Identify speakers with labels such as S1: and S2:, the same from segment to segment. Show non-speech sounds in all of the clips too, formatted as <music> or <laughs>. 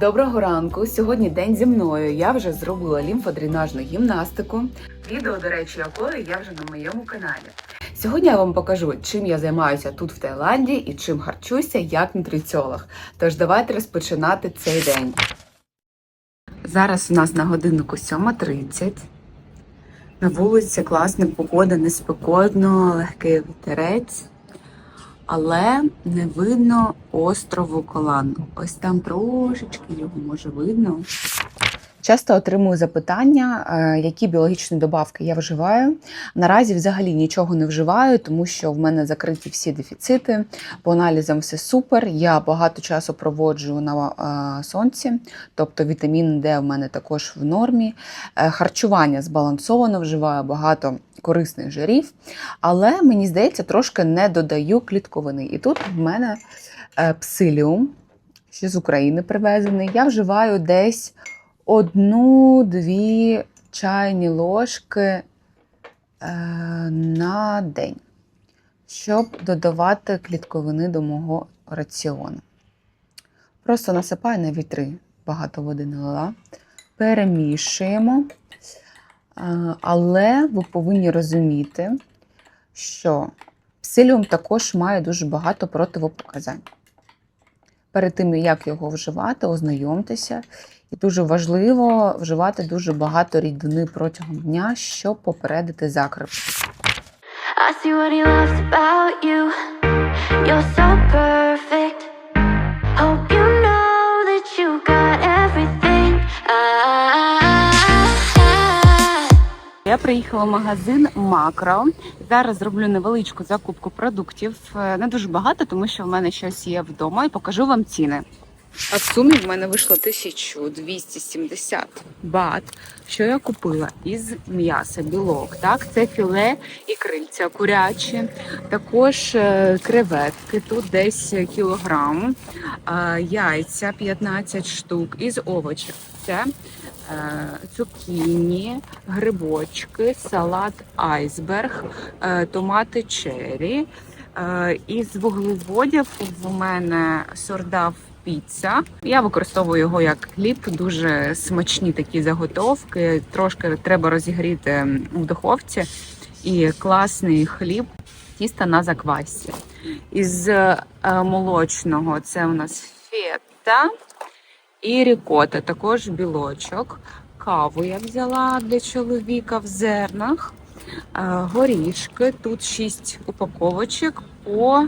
S1: Доброго ранку! Сьогодні день зі мною. Я вже зробила лімфодренажну гімнастику. Відео, до речі, якої я вже на моєму каналі. Сьогодні я вам покажу, чим я займаюся тут в Таїланді і чим харчуся як нутриціолог. Тож давайте розпочинати цей день. Зараз у нас на годиннику 7.30. На вулиці класна погода, не спекотно, легкий вітерець. Але не видно острову Колану. Ось там трошечки його може видно. Часто отримую запитання, е, які біологічні добавки я вживаю. Наразі взагалі нічого не вживаю, тому що в мене закриті всі дефіцити. По аналізам все супер. Я багато часу проводжу на е, сонці, тобто вітамін Д в мене також в нормі. Е, Харчування збалансовано, вживаю багато корисних жирів, але мені здається, трошки не додаю клітковини. І тут в мене е, псиліум, ще з України привезений. Я вживаю десь одну-дві чайні ложки е, на день, щоб додавати клітковини до мого раціону. Просто насипаю на вітри, багато води налила, перемішуємо. Е, Але ви повинні розуміти, що псиліум також має дуже багато противопоказань. Перед тим, як його вживати, ознайомтеся. І дуже важливо вживати дуже багато рідини протягом дня, щоб попередити закрип.
S2: I see what he loves about you. You're so perfect.
S1: Я приїхала в магазин Макро. Зараз зроблю невеличку закупку продуктів. Е, Не дуже багато, тому що в мене щось є вдома, і покажу вам ціни. А в сумі в мене вийшло 1270 бат. Що я купила із м'яса, білок. Так, це філе і крильця курячі, також е, креветки, тут десь кілограм, яйця 15 штук із овочів. Це цукіні, грибочки, салат айсберг, е, томати черрі. Е, Із вуглеводів в мене сордав піца. Я використовую його як хліб, дуже смачні такі заготовки. Трошки треба розігріти в духовці. І класний хліб, тісто на заквасці. Із е, молочного це у нас фета і рікота, також білочок. Каву я взяла для чоловіка в зернах. Е, Горішки. Тут 6 упаковочок по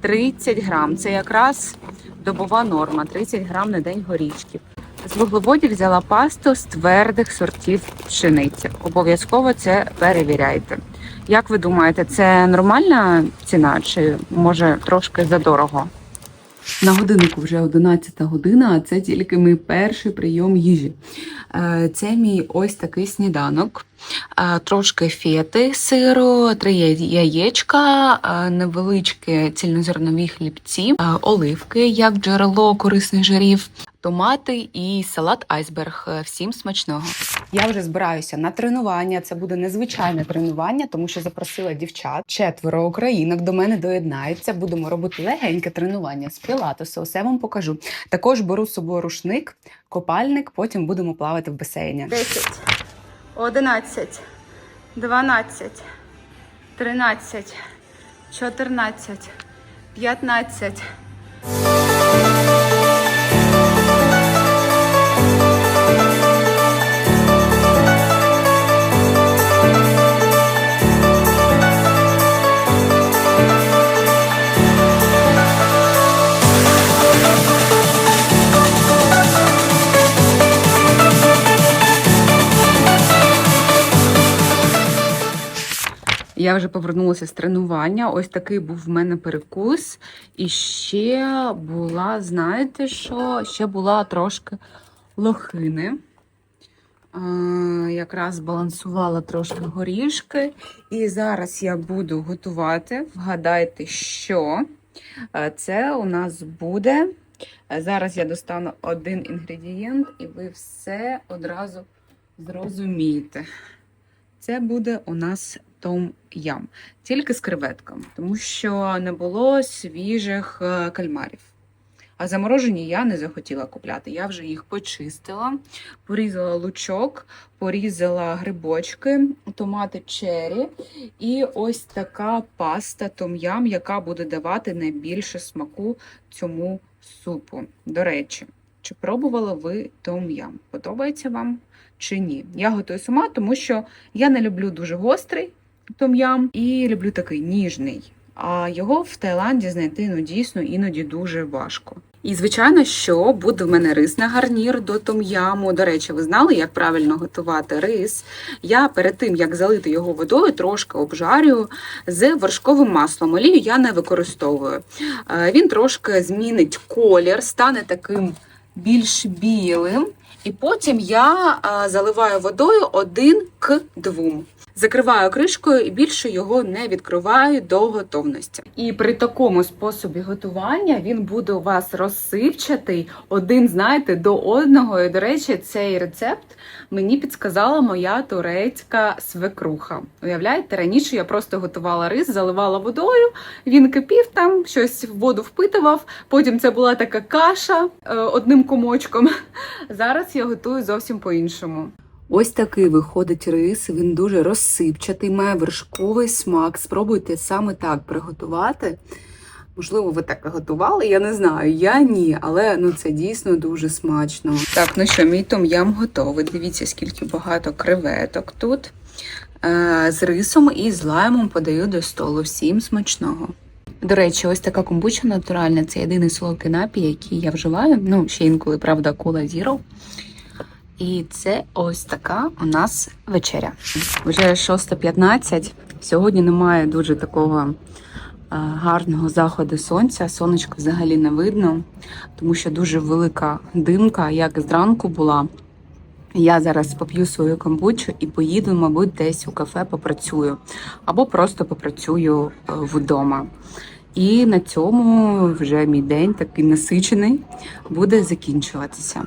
S1: 30 грам. Це якраз добова норма 30 грам на день горішків. З вуглеводів взяла пасту з твердих сортів пшениці. Обов'язково це перевіряйте. Як ви думаєте, це нормальна ціна чи може трошки задорого? На годиннику вже 11 година, а це тільки мій перший прийом їжі. Е, Це мій ось такий сніданок. Е, Трошки фети сиру, три яєчка, е, невеличкі цільнозернові хлібці, оливки як джерело корисних жирів, томати і салат айсберг. Е, Всім смачного. Я вже збираюся на тренування. Це буде незвичайне тренування, тому що запросила дівчат. Четверо українок до мене доєднаються. Будемо робити легеньке тренування з пілатесу. Все вам покажу. Також беру з собою рушник, копальник. Потім будемо плавати в басейні.
S3: 10, 11, 12, 13, 14, 15.
S1: Я вже повернулася з тренування. Ось такий був в мене перекус. І ще була, знаєте що? Ще була трошки лохини. Якраз балансувала трошки горішки. І зараз я буду готувати. Вгадайте, що Е, це у нас буде. Зараз я достану один інгредієнт, і ви все одразу зрозумієте. Це буде у нас том ям, тільки з креветками, тому що не було свіжих е, кальмарів. А заморожені я не захотіла купляти. Я вже їх почистила, порізала лучок, порізала грибочки, томати чері і ось така паста том-ям, яка буде давати найбільше смаку цьому супу. До речі, чи пробували ви том-ям? Подобається вам чи ні? Я готую сама, тому що я не люблю дуже гострий том-ям і люблю такий ніжний. А його в Таїланді знайти ну дійсно іноді дуже важко. І звичайно, що буде в мене рис на гарнір до том-яму. До речі, ви знали, як правильно готувати рис? Я перед тим як залити його водою, трошки обжарюю з вершковим маслом. Олію я не використовую. Е, Він трошки змінить колір, стане таким більш білим. І потім я а, заливаю водою один к двом. Закриваю кришкою і більше його не відкриваю до готовності. І при такому способі готування він буде у вас розсипчатий, один, знаєте, до одного. І, до речі, цей рецепт мені підсказала моя турецька свекруха. Уявляєте, раніше я просто готувала рис, заливала водою, він кипів там, щось в воду впитував. Потім це була така каша е, одним комочком. <laughs> Зараз я готую зовсім по-іншому. Ось такий виходить рис. Він дуже розсипчатий, має вершковий смак. Спробуйте саме так приготувати. Можливо, ви так готували, я не знаю. Я ні, але ну це дійсно дуже смачно. Так, ну що, мій том-ям готовий. Дивіться, скільки багато креветок тут. Е, з рисом і з лаймом подаю до столу. Всім смачного. До речі, ось така комбуча натуральна. Це єдиний солодкий напій, який я вживаю. Ну, ще інколи, правда, кола Zero. І це ось така у нас вечеря. Вже 6.15. Сьогодні немає дуже такого е, гарного заходу сонця. Сонечка взагалі не видно, тому що дуже велика димка, як зранку була. Я зараз поп'ю свою камбучу і поїду, мабуть, десь у кафе попрацюю або просто попрацюю е, вдома. І на цьому вже мій день такий насичений буде закінчуватися.